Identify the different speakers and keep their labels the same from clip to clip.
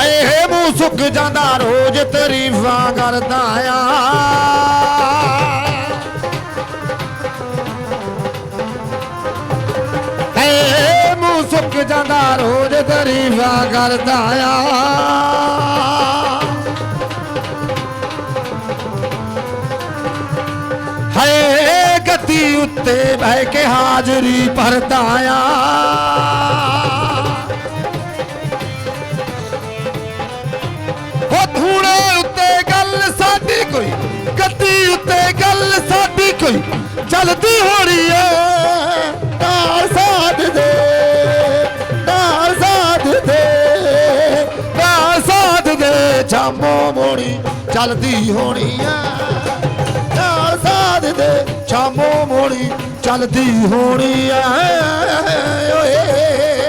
Speaker 1: ਹਾਏ ਮੂੰਹ ਸੁੱਕ ਜਾਂਦਾ, ਰੋਜ਼ ਤਾਰੀਫਾਂ ਕਰਦਾ ਆ। ਹਾਏ ਮੂੰਹ ਸੁੱਕ ਜਾਂਦਾ, ਰੋਜ਼ ਤਾਰੀਫਾਂ ਕਰਦਾ ਆ। ਹਾਏ ਗੱਦੀ ਉੱਤੇ ਬਹਿ ਕੇ ਹਾਜ਼ਰੀ ਭਰਦਾ ਆ। ਚੱਲਦੀ ਹੋਣੀ ਏ। ਨਾਲ ਸਾਥ ਦੇ, ਨਾਲ ਸਾਥ ਦੇ, ਨਾਲ ਸਾਥ ਦੇ। ਛਾਮੋ ਮੋਣੀ ਚੱਲਦੀ ਹੋਣੀ ਏ। ਨਾਲ ਸਾਥ ਦੇ ਛਾਮੋ ਮੋਣੀ ਚੱਲਦੀ ਹੋਣੀ ਏ। ਓਏ।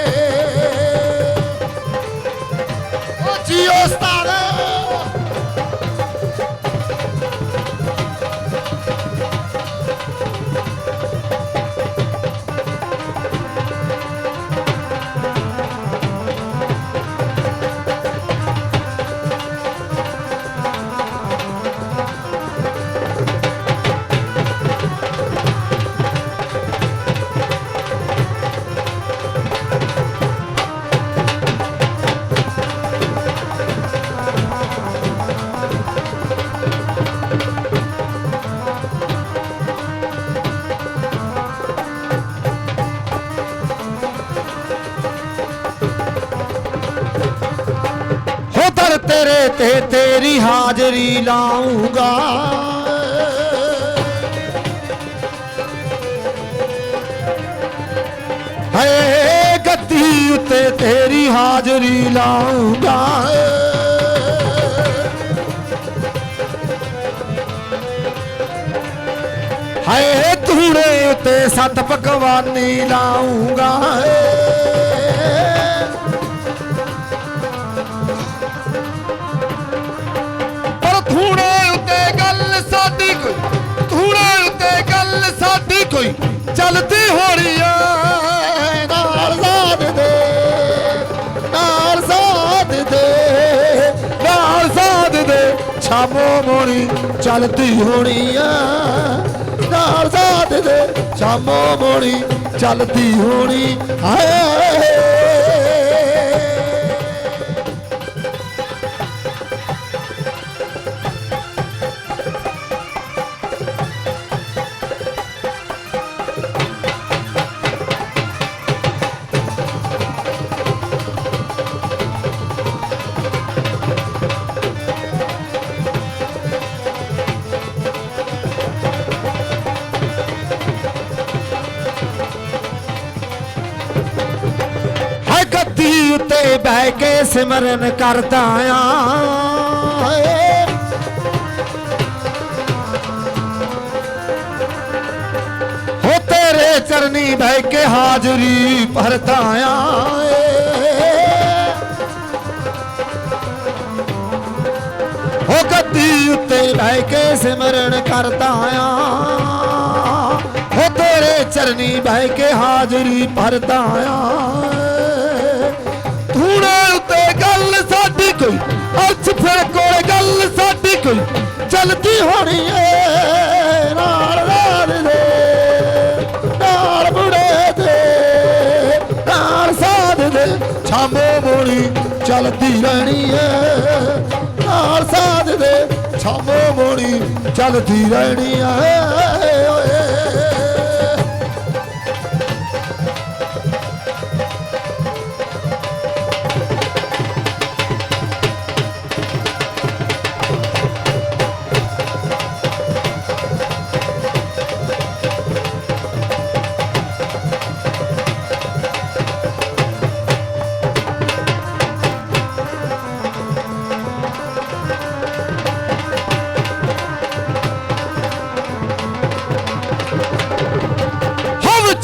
Speaker 1: ਤੇਰੇ ਤੇ ਤੇਰੀ ਹਾਜ਼ਰੀ ਲਾਉਂਗਾ ਹਏ ਗੱਦੀ ਉੱਤੇ ਤੇਰੀ ਹਾਜ਼ਰੀ ਲਾਉਂਗਾ ਹਏ ਧੂੜੇ ਉੱਤੇ ਸਤ ਪਕਵਾਨੀ ਲਾਉਂਗਾ ਕੋਈ। ਧੂੜੇ ਉੱਤੇ ਗੱਲ ਸਾਡੀ ਕੋਈ। ਚੱਲਦੀ ਹੋਣੀ ਏ ਨਾਲ ਸਾਥ ਦੇ। ਨਾਲ ਸਾਥ ਦੇ। ਨਾਲ ਸਾਥ ਦੇ। ਛਾਮੋ ਮੋਣੀ ਚੱਲਦੀ ਹੋਣੀ ਏ ਨਾਲ ਸਾਥ ਦੇ। ਛਾਮੋ ਮੋਣੀ ਚੱਲਦੀ ਹੋਣੀ ਹਾਏ ਹਾਏ ਗੱਦੀ ਉੱਤੇ ਬਹਿ ਕੇ ਸਿਮਰਨ ਕਰਦਾ ਆ ਹਾਏ। ਹੋ ਤੇਰੇ ਚਰਨੀ ਬਹਿ ਕੇ ਹਾਜ਼ਰੀ ਭਰਦਾ ਆ ਹੋ ਗੱਦੀ ਉੱਤੇ ਬਹਿ ਕੇ ਸਿਮਰਨ ਕਰਦਾ ਆ ਹੋ ਤੇਰੇ ਚਰਨੀ ਕੋਈ ਅਰਥ ਫਿਰ ਕੋਲ ਗੱਲ ਸਾਡੀ ਕੋਈ। ਚਲਦੀ ਹੋਣੀ ਏ ਨਾਲ ਰਾਤ ਦੇ, ਨਾਲ ਬੁੜੇ ਦੇ, ਨਾਲ ਸਾਧ ਦੇ। ਛਾਮੋ ਮੋਣੀ ਚਲਦੀ ਰਹਿਣੀ ਏ, ਨਾਲ ਸਾਧ ਦੇ। ਛਾਮੋ ਮੋਣੀ ਚਲਦੀ ਰਹਿਣੀ ਏ, ਓਏ।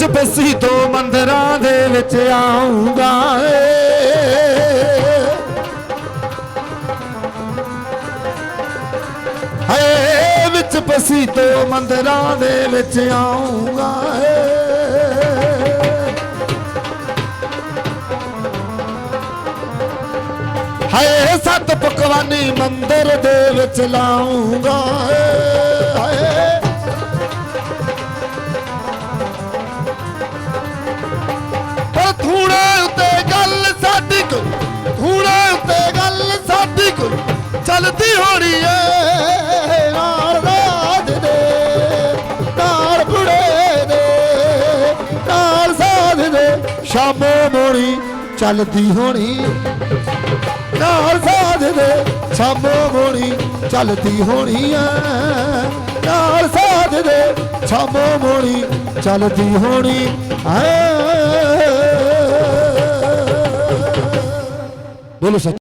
Speaker 1: ਬਸੀ ਤੋਂ ਮੰਦਰਾਂ ਦੇ ਵਿੱਚ ਆਉਂਗਾ ਹਏ, ਵਿੱਚ ਬਸੀ ਤੋਂ ਮੰਦਰਾਂ ਦੇ ਵਿੱਚ ਆਉਂਗਾ ਹਏ, ਸਤ ਪਕਵਾਨੀ ਮੰਦਰ ਦੇ ਵਿੱਚ ਲਾਉਂਗਾ ਹਾਏ। ਹੋਣੀ ਏ ਨਾਲ ਰਾਜ ਦੇ ਨਾਲ ਬੁੜੇ ਦੇ ਨਾਲ ਸਾਧ ਦੇ। ਸ਼ਾਮੋ ਮੋਣੀ ਚੱਲਦੀ ਹੋਣੀ ਨਾਲ ਸਾਧ ਦੇ। ਸ਼ਾਮੋ ਮੋਣੀ ਚੱਲਦੀ ਹੋਣੀ ਐ ਨਾਲ ਸਾਧ ਦੇ। ਸ਼ਾਮੋ ਮੋਣੀ ਚੱਲਦੀ ਹੋਣੀ ਐ। ਬੋਲੋ ਸੱਚ।